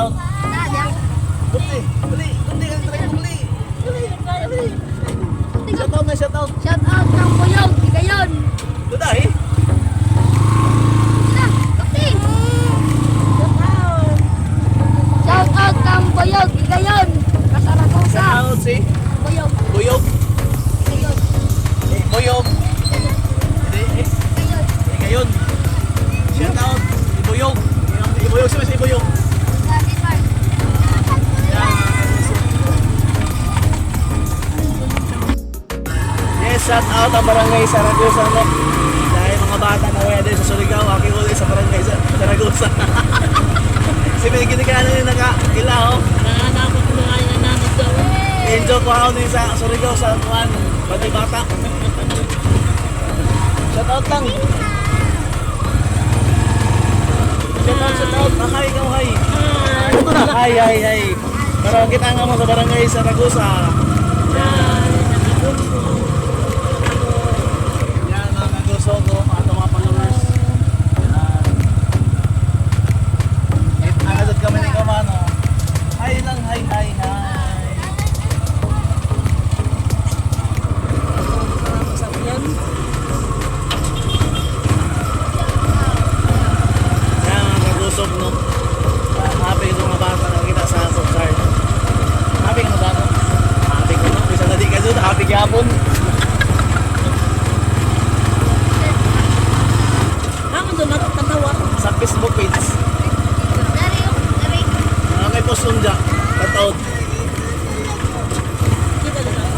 out. Kunti, dali, kunti ka try mo, dali. Shout out na shout out. Shout out ng Puyog, Higayon. Kapti. Shout out ng Puyog, Higayon. Kasaragosa. Shout out si Puyog, Buyog. Higayon. Buyog. Higayon. Shout out si Buyog. Buyog, si Buyog? Shout out ang barangay Saragosa no. Dahil mga bata na din sa Surigao, aking uli sa barangay Sa- Saragosa. si may ginikanan yung nakakila oh. Nanganakot mo nga yung nananod daw. Enjoy ko ako sa Surigao sa kuan, pati bata. Shout out lang. Shout out, shout out. Mahay ka, mahay. Na. Hay, hay, hay. Pero kita nga mo sa barangay Saragosa. Yan Nagusog, no? Happy ito mga bata na kita sa Subsar. Happy ka na ba, no? Happy ko, no? Bisa na di ka doon, happy gapon. Ako doon natatawa. Sa Facebook page. Dari. Ah, post nun dyan. Kataot. Kita na lang.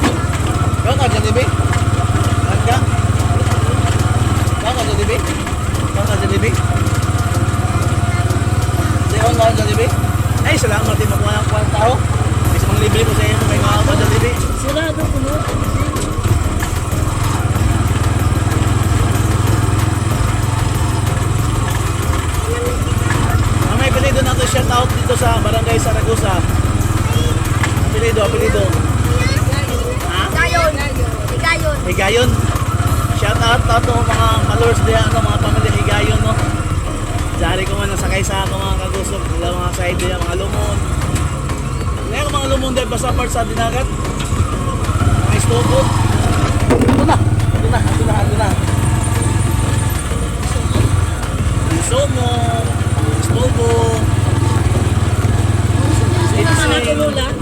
Kau ka dyan, Ibi? Nagka? Kau ka dyan, Ibi? Kau ka dyan, Ibi? Di ako ka dyan, Ibi? Din makuha ng kuha ng tao. Bisa mong libre ko sa kung may mga dyan, Ibi. Sirado ko no. Ang may apelido nato shout out dito sa Barangay Saragosa. Apelido, apelido. Ha? Higayon. Higayon. Higayon. Shout out to mga followers diya, ano, mga pamilya Higayon, mong dahil basa part sa dinagat. May stoko. Ito na. Ito na. Ito na. Ito na. Gusto mo. Stoko. Gusto mo. Gusto mo. Gusto mo.